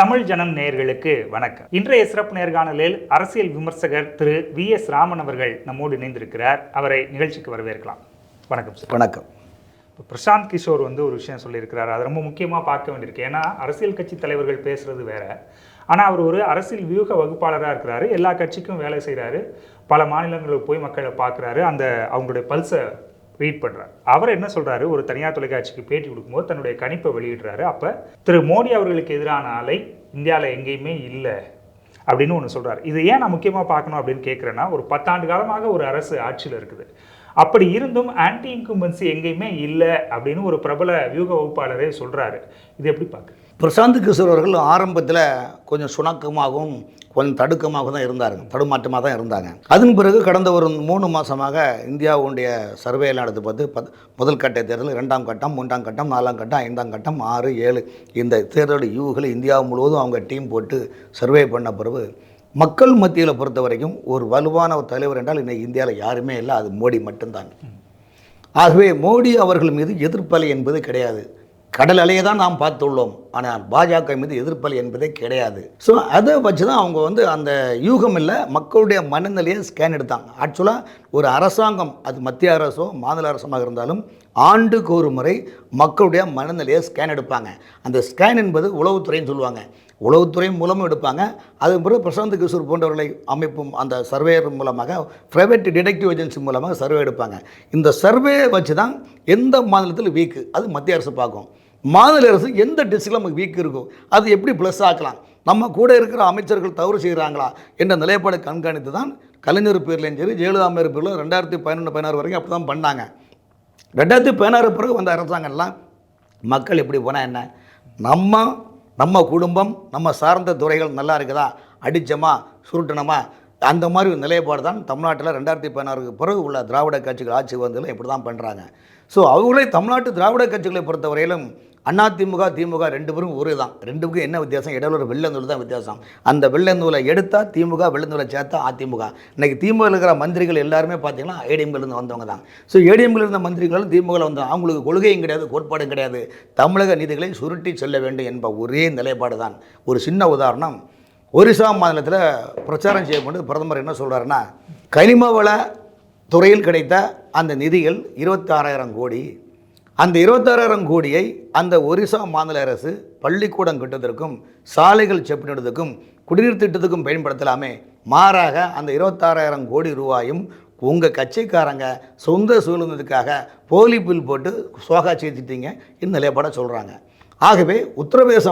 தமிழ் ஜனம் நேயர்களுக்கு வணக்கம். இன்றைய சிறப்பு நேர்காணலில் அரசியல் விமர்சகர் திரு வி எஸ் ராமன் அவர்கள் நம்மோடு இணைந்திருக்கிறார். அவரை நிகழ்ச்சிக்கு வரவேற்கலாம். வணக்கம் சார். வணக்கம். இப்போ பிரசாந்த் கிஷோர் வந்து ஒரு விஷயம் சொல்லியிருக்கிறார். அது ரொம்ப முக்கியமாக பார்க்க வேண்டியிருக்கு. ஏன்னா அரசியல் கட்சி தலைவர்கள் பேசுறது வேற. ஆனால் அவர் ஒரு அரசியல் வியூக வகுப்பாளராக இருக்கிறாரு. எல்லா கட்சிக்கும் வேலை செய்கிறாரு பல மாநிலங்களுக்கு போய் மக்களை பார்க்குறாரு. அந்த அவங்களுடைய பல்ஸை ரீட் பண்ணுறார் அவர் என்ன சொல்றாரு? ஒரு தனியார் தொலைக்காட்சிக்கு பேட்டி கொடுக்கும்போது தன்னுடைய கணிப்பை வெளியிடுறாரு. அப்போ திரு மோடி அவர்களுக்கு எதிரான அலை இந்தியாவில் எங்கேயுமே இல்லை அப்படின்னு ஒன்று சொல்றாரு. இது ஏன் நான் முக்கியமாக பார்க்கணும் அப்படின்னு கேட்குறேன்னா ஒரு பத்தாண்டு காலமாக ஒரு அரசு ஆட்சியில் இருக்குது. அப்படி இருந்தும் ஆன்டி இன்கும்பன்சி எங்கேயுமே இல்லை அப்படின்னு ஒரு பிரபல வியூக வகுப்பாளரே சொல்கிறாரு இது எப்படி பார்க்க பிரசாந்த் கிஷோர் அவர்கள் ஆரம்பத்தில் கொஞ்சம் சுணக்கமாகவும் கொஞ்சம் தடுக்கமாகவும் தான் இருந்தாங்க தடுமாற்றமாக தான் இருந்தாங்க. அதன் பிறகு கடந்த ஒரு மூணு மாதமாக இந்தியாவுடைய சர்வே நடத்து பார்த்து பத் முதல் கட்ட தேர்தல் ரெண்டாம் கட்டம் மூன்றாம் கட்டம் நாலாம் கட்டம் ஐந்தாம் கட்டம் ஆறு ஏழு இந்த தேர்தல் யூகளை இந்தியா முழுவதும் அவங்க டீம் போட்டு சர்வே பண்ண பிறகு மக்கள் மத்தியில் பொறுத்த வரைக்கும் ஒரு வலுவான ஒரு தலைவர் என்றால் இன்றைக்கி இந்தியாவில் யாருமே இல்லை அது மோடி மட்டும்தான். ஆகவே மோடி அவர்கள் மீது எதிர்ப்பலை என்பது கிடையாது. கடல் அலையை தான் நாம் பார்த்துள்ளோம். ஆனால் பாஜக மீது எதிர்ப்பலை என்பதே கிடையாது. ஸோ அதை வச்சு தான் அவங்க வந்து அந்த யூகம் இல்லை மக்களுடைய மனநிலையை ஸ்கேன் எடுத்தாங்க. ஆக்சுவலாக ஒரு அரசாங்கம் அது மத்திய அரசோ மாநில அரசமாக இருந்தாலும் ஆண்டுக்கு ஒரு முறை மக்களுடைய மனநிலையை ஸ்கேன் எடுப்பாங்க. அந்த ஸ்கேன் என்பது உளவுத்துறைன்னு சொல்லுவாங்க. உளவுத்துறை மூலமும் எடுப்பாங்க. அது பிறகு பிரசாந்த் கிஷோர் போன்றவர்களை அமைப்பும் அந்த சர்வேயர் மூலமாக ப்ரைவேட் டிடெக்டிவ் ஏஜென்சி மூலமாக சர்வே எடுப்பாங்க. இந்த சர்வே வச்சு தான் எந்த மாநிலத்தில் வீக்கு அது மத்திய அரசு பார்க்கும். மாநில அரசு எந்த டிஸ்ட்ரிக்டில் நமக்கு வீக் இருக்கும் அது எப்படி ப்ளஸ் ஆக்கலாம்? நம்ம கூட இருக்கிற அமைச்சர்கள் தவறு செய்கிறாங்களா என்ற நிலைப்பாடு கண்காணித்து தான் கலைஞர் பேர்லையும் சரி ஜெயலலிதா பேரில் ரெண்டாயிரத்தி பதினொன்று பதினாறு வரைக்கும் அப்படி தான் பண்ணாங்க. ரெண்டாயிரத்தி பதினாறு பிறகு வந்த அரசாங்கம்லாம் மக்கள் எப்படி போனால் என்ன? நம்ம நம்ம குடும்பம் நம்ம சார்ந்த துறைகள் நல்லா இருக்குதா? அடித்தமா சுருட்டணுமா? அந்த மாதிரி ஒரு நிலைப்பாடு தான் தமிழ்நாட்டில் ரெண்டாயிரத்தி பதினாறுக்கு பிறகு உள்ள திராவிட கட்சிகள் ஆட்சி வந்ததில் இப்படி தான் பண்ணுறாங்க ஸோ அவங்களே தமிழ்நாட்டு திராவிட கட்சிகளை பொறுத்தவரையிலும் அண்ணா திமுக திமுக ரெண்டு பேரும் ஒரே தான் ரெண்டுக்கும் என்ன வித்தியாசம்? இடையில ஒரு வெள்ளந்தூள் தான் வித்தியாசம். அந்த வெள்ளை எடுத்தால் திமுக வெள்ளந்தூளை சேர்த்தா அதிமுக. இன்னைக்கு திமுக இருக்கிற மந்திரிகள் எல்லாருமே பார்த்தீங்கன்னா ஏடிஎம்லேருந்து வந்தவங்க தான் ஸோ ஏடிஎம்கில் இருந்த மந்திரிகளும் திமுகவில் வந்து அவங்களுக்கு கொள்கையும் கிடையாது கோட்பாடும் கிடையாது. தமிழக நீதிகளை சுருட்டி செல்ல வேண்டும் என்ப ஒரே நிலைப்பாடு தான் ஒரு சின்ன உதாரணம். ஒரிசா மாநிலத்தில் பிரச்சாரம் செய்யப்பட்டு பிரதமர் என்ன சொல்கிறாருன்னா கனிமவள துறையில் கிடைத்த அந்த நிதிகள் இருபத்தாறாயிரம் கோடி. அந்த இருபத்தாறாயிரம் கோடியை அந்த ஒரிசா மாநில அரசு பள்ளிக்கூடம் கட்டுவதற்கும் சாலைகள் செப்பிடுவதற்கும் குடிநீர் திட்டத்துக்கும் பயன்படுத்தலாமே. மாறாக அந்த இருபத்தாறாயிரம் கோடி ரூபாயும் உங்கள் கட்சிக்காரங்க சொந்த சூழ்நிலைக்காக போலி பில் போட்டு சோகா சேர்த்துட்டீங்க இந்த நிலைப்பாட சொல்கிறாங்க ஆகவே உத்தரப்பிரதேச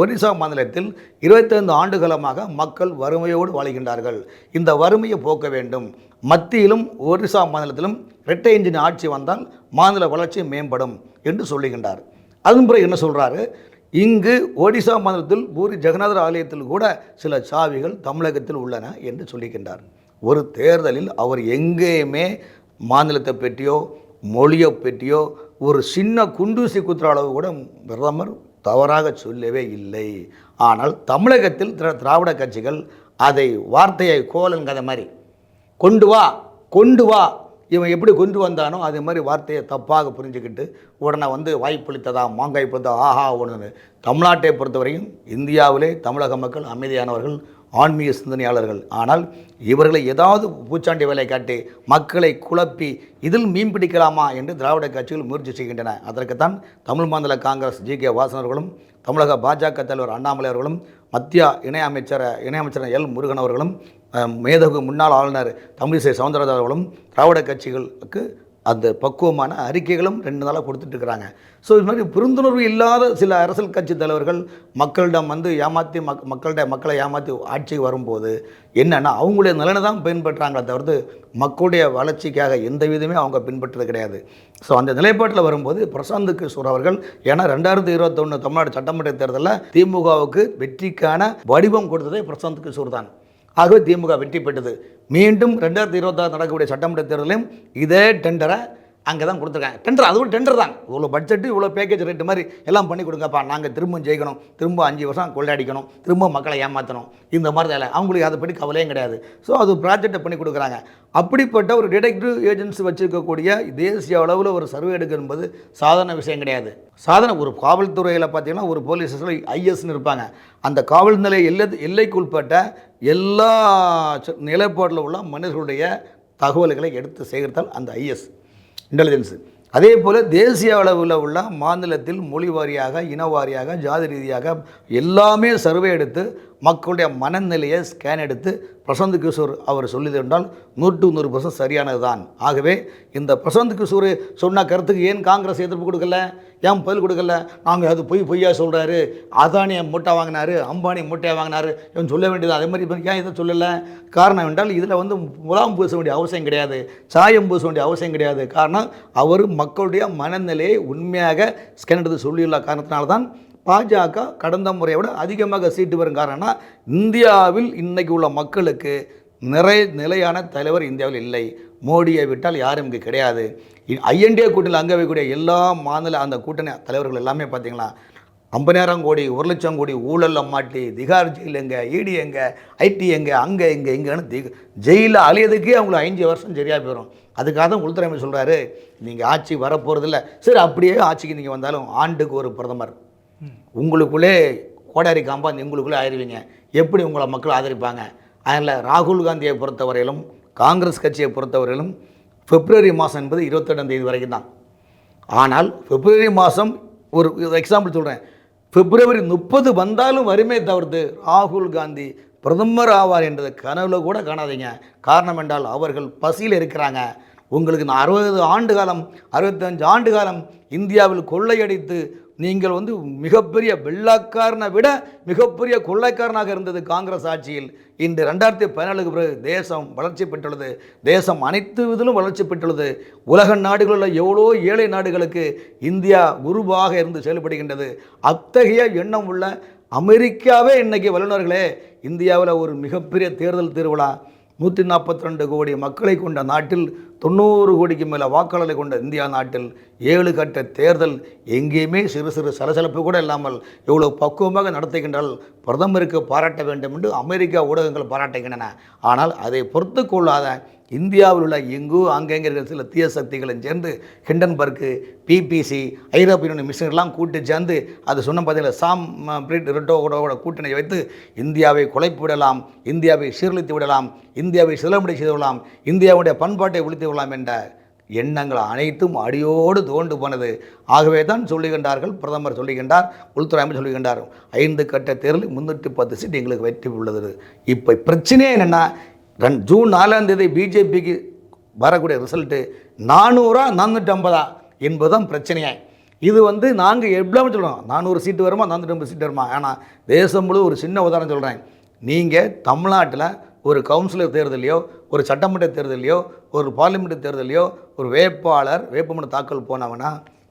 ஒரிசா மாநிலத்தில் இருபத்தைந்து ஆண்டுகாலமாக மக்கள் வறுமையோடு வாழ்கின்றார்கள். இந்த வறுமையை போக்க வேண்டும். மத்தியிலும் ஒரிசா மாநிலத்திலும் இரட்டை இன்ஜின் ஆட்சி வந்தால் மாநில வளர்ச்சி மேம்படும் என்று சொல்லுகின்றார். அதன் பிறகு என்ன சொல்கிறாரு இங்கு ஒடிசா மாநிலத்தில் பூரி ஜெகநாதர் ஆலயத்தில் கூட சில சாவிகள் தமிழகத்தில் உள்ளன என்று சொல்லிக்கின்றார் ஒரு தேர்தலில் அவர் எங்கேயுமே மாநிலத்தை பற்றியோ மொழியை பற்றியோ ஒரு சின்ன குண்டூசி குத்துற அளவு கூட பிரதமர் தவறாக சொல்லவே இல்லை. ஆனால் தமிழகத்தில் திராவிட கட்சிகள் அதை வார்த்தையை கோலன் கதை மாதிரி கொண்டு வா கொண்டு வா இவன் எப்படி கொண்டு வந்தானோ அதே மாதிரி வார்த்தையை தப்பாக புரிஞ்சுக்கிட்டு உடனே வந்து வாய்ப்பளித்ததா மாங்காய் பழுத்தா ஆஹா ஒன்று தமிழ்நாட்டை பொறுத்தவரையும் இந்தியாவிலே தமிழக மக்கள் அமைதியானவர்கள் ஆன்மீக சிந்தனையாளர்கள். ஆனால் இவர்களை ஏதாவது பூச்சாண்டி வேலை காட்டி மக்களை குழப்பி இதில் மீன் பிடிக்கலாமா என்று திராவிட கட்சிகள் முயற்சி செய்கின்றன. அதற்குத்தான் தமிழ் மாநில காங்கிரஸ் ஜி. கே. வாசன் அவர்களும் தமிழக பாஜக தலைவர் அண்ணாமலை அவர்களும் மத்திய இணையமைச்சர் இணையமைச்சர் எல். முருகன் அவர்களும் மேதகு முன்னாள் ஆளுநர் தமிழிசை சவுந்தரராஜன் அவர்களும் திராவிட கட்சிகளுக்கு அந்த பக்குவமான அறிக்கைகளும் ரெண்டு நாளாக கொடுத்துட்ருக்குறாங்க. ஸோ இது மாதிரி புரிந்துணர்வு இல்லாத சில அரசியல் கட்சி தலைவர்கள் மக்களிடம் வந்து ஏமாற்றி மக் மக்கள்கிட்ட மக்களை ஏமாற்றி ஆட்சிக்கு வரும்போது என்னென்னா அவங்களுடைய நலனை தான் பின்பற்றுறாங்களே தவிர்த்து மக்களுடைய வளர்ச்சிக்காக எந்த விதமே அவங்க பின்பற்றது கிடையாது. ஸோ அந்த நிலைப்பாட்டில் வரும்போது பிரசாந்த் கிஷோர் அவர்கள் ஏன்னா ரெண்டாயிரத்தி இருபத்தொன்று தமிழ்நாடு சட்டமன்ற தேர்தலில் திமுகவுக்கு வெற்றிக்கான வடிவம் கொடுத்ததே பிரசாந்த் கிஷோர் தான். ஆகவே திமுக வெற்றி பெற்றது. மீண்டும் ரெண்டாயிரத்தி இருபத்தாறு நடக்கக்கூடிய சட்டமன்ற தேர்தலையும் இதே டெண்டரை அங்கே தான் கொடுத்துருக்காங்க டெண்டர் அதுவும் டெண்டர் தான். இவ்வளோ பட்ஜெட்டு இவ்வளோ பேக்கேஜ் ரேட்டு மாதிரி எல்லாம் பண்ணி கொடுங்கப்பா. நாங்கள் திரும்ப ஜெயிக்கணும். திரும்ப அஞ்சு வருஷம் கொள்ளையடிக்கணும். திரும்ப மக்களை ஏமாற்றணும் இந்த மாதிரி வேலை அவங்களுக்கு அதை பற்றி கவலையும் கிடையாது. ஸோ அது ப்ராஜெக்டை பண்ணி கொடுக்குறாங்க. அப்படிப்பட்ட ஒரு டிடெக்டிவ் ஏஜென்சி வச்சுருக்கக்கூடிய தேசிய அளவில் ஒரு சர்வே எடுக்க என்பது சாதாரண விஷயம் கிடையாது. சாதாரண ஒரு காவல்துறையில் பார்த்தீங்கன்னா ஒரு போலீஸ் ஸ்டேஷனில் ஐஎஸ்ன்னு இருப்பாங்க. அந்த காவல் நிலைய எல்லை எல்லைக்குட்பட்ட எல்லா நிலைப்பாட்டில் உள்ள மனிதர்களுடைய தகவல்களை எடுத்து சேகரித்தால் அந்த ஐஎஸ் இன்டெலிஜென்ஸு அதே போல் தேசிய அளவில் உள்ள மாநிலத்தில் மொழி வாரியாக இன வாரியாக ஜாதி ரீதியாக எல்லாமே சர்வே எடுத்து மக்களுடைய மனநிலையை ஸ்கேன் எடுத்து பிரசாந்த் கிஷோர் அவர் சொல்லியது என்றால் நூற்று நூறு பர்சன்ட் சரியானது தான். ஆகவே இந்த பிரசாந்த் கிஷோர் சொன்ன கருத்துக்கு ஏன் காங்கிரஸ் எதிர்ப்பு கொடுக்கல? ஏன் பதில் கொடுக்கல? நாங்கள் அது பொய் பொய்யா சொல்கிறாரு அதானியை மூட்டை வாங்கினாரு அம்பானி மூட்டையை வாங்கினாரு இவன் சொல்ல வேண்டியது அதே மாதிரி இப்ப ஏன் இதை சொல்லலை? காரணம் என்றால் இதில் வந்து முலாம் பூச வேண்டிய அவசியம் கிடையாது. சாயம் பூச வேண்டிய அவசியம் கிடையாது. காரணம் அவர் மக்களுடைய மனநிலையை உண்மையாக ஸ்கேன் எடுத்து சொல்லியுள்ள காரணத்தினால தான் பாஜக கடந்த முறையை விட அதிகமாக சீட்டு வரும் காரணம்னா இந்தியாவில் இன்றைக்கு உள்ள மக்களுக்கு நிறை நிலையான தலைவர் இந்தியாவில் இல்லை. மோடியை விட்டால் யாரும் இங்கே கிடையாது. ஐஎன்டிஏ கூட்டணியில் அங்கே வைக்கக்கூடிய எல்லா மாநில அந்த கூட்டணி தலைவர்கள் எல்லாமே பார்த்தீங்களா ஐம்பதாயிரம் கோடி ஒரு லட்சம் கோடி ஊழலில் மாட்டி திகார் ஜெயில் எங்கே இடி எங்கே ஐடி எங்கே அங்கே இங்கே இங்கேன்னு தி ஜெயிலில் அழியதுக்கே அவங்களுக்கு அஞ்சு வருஷம் சரியாக போயிடும். அதுக்காக தான் உள்துறை அமைச்சர் சொல்கிறாரு நீங்கள் ஆட்சி வரப்போகிறதில்ல சரி அப்படியே ஆட்சிக்கு நீங்கள் வந்தாலும் ஆண்டுக்கு ஒரு பிரதமர். உங்களுக்குள்ளே கோடாரி காம்பாந்து உங்களுக்குள்ளே ஆயிடுவீங்க எப்படி உங்களை மக்கள் ஆதரிப்பாங்க? அதனால் ராகுல் காந்தியை பொறுத்தவரையிலும் காங்கிரஸ் கட்சியை பொறுத்தவரையிலும் பிப்ரவரி மாதம் என்பது இருபத்தெட்டாம் தேதி வரைக்கும் தான். ஆனால் பிப்ரவரி மாதம் ஒரு எக்ஸாம்பிள் சொல்கிறேன் பிப்ரவரி முப்பது வந்தாலும் வறுமை தவிர்த்து ராகுல் காந்தி பிரதமர் ஆவார் என்றது கனவுல கூட காணாதீங்க. காரணம் என்றால் அவர்கள் பசியில் இருக்கிறாங்க. உங்களுக்கு நான் அறுபது ஆண்டு காலம் அறுபத்தஞ்சு ஆண்டு காலம் இந்தியாவில் கொள்ளையடித்து நீங்கள் வந்து மிகப்பெரிய வெள்ளக்காரனை விட மிகப்பெரிய கொள்ளைக்காரனாக இருந்தது காங்கிரஸ் ஆட்சியில். இன்று ரெண்டாயிரத்தி பதினாலுக்கு பிறகு தேசம் வளர்ச்சி பெற்றுள்ளது. தேசம் அனைத்து விதிலும் வளர்ச்சி பெற்றுள்ளது. உலக நாடுகளில் எவ்வளோ ஏழை நாடுகளுக்கு இந்தியா குருவாக இருந்து செயல்படுகின்றது. அத்தகைய எண்ணம் உள்ள அமெரிக்காவே இன்றைக்கி வல்லுநர்களே இந்தியாவில் ஒரு மிகப்பெரிய தேர்தல் திருவிழா. நூற்றி நாற்பத்தி ரெண்டு கோடி மக்களை கொண்ட நாட்டில் தொண்ணூறு கோடிக்கு மேலே வாக்காளர்களை கொண்ட இந்தியா நாட்டில் ஏழு கட்ட தேர்தல் எங்கேயுமே சிறு சிறு சலசலப்பு கூட இல்லாமல் இவ்வளோ பக்குவமாக நடத்துகின்றால் பிரதமருக்கு பாராட்ட வேண்டும் என்று அமெரிக்கா ஊடகங்கள் பாராட்டுகின்றன. ஆனால் அதை பொறுத்து கொள்ளாத இந்தியாவில் உள்ள எங்கோ அங்கங்கே இருக்கிற சில தீய சக்திகளும் சேர்ந்து ஹிண்டன்பர்க்கு பிபிசி ஐரோப்பிய யூனியன் மிஷினர்லாம் கூட்டு சேர்ந்து அது சொன்ன பார்த்தீங்கன்னா சாம் பிரிட் கூட கூட்டணி வைத்து இந்தியாவை குலைப்பு விடலாம் இந்தியாவை சீர்குலைத்து விடலாம் இந்தியாவை சிலமுடி செய்து விடலாம் இந்தியாவுடைய பண்பாட்டை ஒழித்து விடலாம் என்ற எண்ணங்கள் அனைத்தும் அடியோடு தோண்டு போனது. ஆகவே தான் சொல்லுகின்றார்கள் பிரதமர் சொல்லுகின்றார் உள்துறை அமைச்சர் சொல்லுகின்றார் ஐந்து கட்ட தேர்தலில் முன்னூற்றி பத்து சீட் எங்களுக்கு வெற்றி உள்ளது. இப்போ பிரச்சனையே என்னென்னா ரெண்டு ஜூன் நாலாம் தேதி பிஜேபிக்கு வரக்கூடிய ரிசல்ட்டு நானூறா நானூற்றி ஐம்பதா என்பதுதான் பிரச்சனையே இது வந்து நாங்கள் எவ்வளோ சொல்கிறோம் நானூறு சீட்டு வருமா நானூற்றி ஐம்பது சீட்டு வருமா? ஆனால் தேசம் முழு ஒரு சின்ன உதாரணம் சொல்கிறேன் நீங்கள் தமிழ்நாட்டில் ஒரு கவுன்சிலர் தேர்தலையோ ஒரு சட்டமன்ற தேர்தலையோ ஒரு பார்லிமெண்ட் தேர்தலையோ ஒரு வேட்பாளர் வேட்புமனு தாக்கல் போனவனா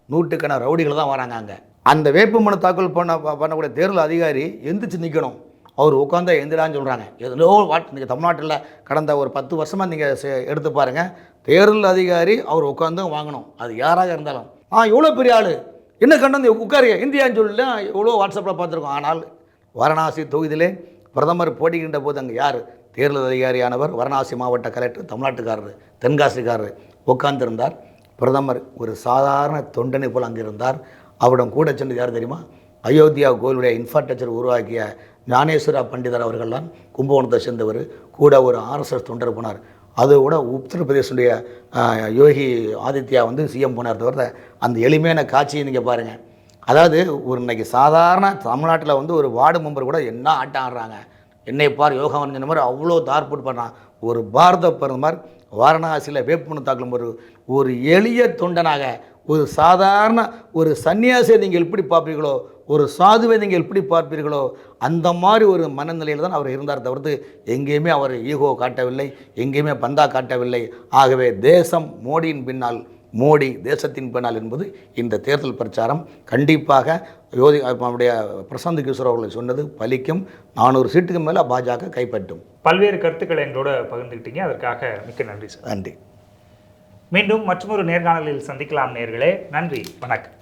நூற்றுக்கான ரவுடிகள் தான் வராங்க அங்கே. அந்த வேட்புமனு தாக்கல் பண்ண பண்ணக்கூடிய தேர்தல் அதிகாரி எந்திரிச்சு நிற்கணும் அவர் உட்காந்தா எந்திரான்னு சொல்கிறாங்க எதுலோ வாட் நீங்கள் தமிழ்நாட்டில் கடந்த ஒரு பத்து வருஷமாக நீங்கள் எடுத்து பாருங்கள் தேர்தல் அதிகாரி அவர் உட்காந்து வாங்கணும். அது யாராக இருந்தாலும். ஆ எவ்வளோ பெரிய ஆள். என்ன கண்டு உட்காருங்க. இந்தியான்னு சொல்லல எவ்வளோ வாட்ஸ்அப்பில் பார்த்துருக்கோம். ஆனால் வாரணாசி தொகுதியிலே பிரதமர் போட்டிக்கின்ற போது அங்கே யார்? தேர்தல் அதிகாரியானவர் வாரணாசி மாவட்ட கலெக்டர் தமிழ்நாட்டுக்காரர் தென்காசிக்காரர் உட்கார்ந்திருந்தார். பிரதமர் ஒரு சாதாரண தொண்டனை போல் அங்கே இருந்தார் அவரிடம் கூட சென்று யார் தெரியுமா? அயோத்தியா கோயிலுடைய இன்ஃப்ராஸ்ட்ரக்சர் உருவாக்கிய ஞானேஸ்வரா பண்டிதர் அவர்கள்லாம் கும்பகோணத்தை சேர்ந்தவர். கூட ஒரு ஆர்எஸ்எஸ் தொண்டர் போனார். அது கூட உத்தரப்பிரதேசனுடைய யோகி ஆதித்யா வந்து சிஎம் போனார் தவிர அந்த எளிமையான காட்சியை நீங்கள் பாருங்கள் அதாவது ஒரு இன்னைக்கு சாதாரண தமிழ்நாட்டில் வந்து ஒரு வார்டு மெம்பர் கூட என்ன ஆட்டம் ஆடுறாங்க. என்னை பார் யோகா வரைஞ்ச மாதிரி அவ்வளோ தார்புட் பண்ணுறான் ஒரு பாரத பிரதமர் வாரணாசியில் வேட்புமனு தாக்கலும் ஒரு ஒரு எளிய தொண்டனாக ஒரு சாதாரண ஒரு சன்னியாசியை நீங்கள் எப்படி பார்ப்பீங்களோ ஒரு சாதுவை நீங்கள் எப்படி பார்ப்பீர்களோ அந்த மாதிரி ஒரு மனநிலையில் தான் அவர் இருந்தார் தவிர்த்து எங்கேயுமே அவர் ஈகோ காட்டவில்லை எங்கேயுமே பந்தா காட்டவில்லை. ஆகவே தேசம் மோடியின் பின்னால் மோடி தேசத்தின் பின்னால் என்பது இந்த தேர்தல் பிரச்சாரம். கண்டிப்பாக யோதி அவருடைய பிரசாந்த் கிஷோர் அவர்கள் சொன்னது பலிக்கும். நானூறு சீட்டுக்கு மேலே பாஜக கைப்பற்றும். பல்வேறு கருத்துக்களை எங்களோட பகிர்ந்துக்கிட்டீங்க அதற்காக மிக்க நன்றி சார். நன்றி. மீண்டும் மற்றொரு நேர்காணலில் சந்திக்கலாம் நேர்களே. நன்றி. வணக்கம்.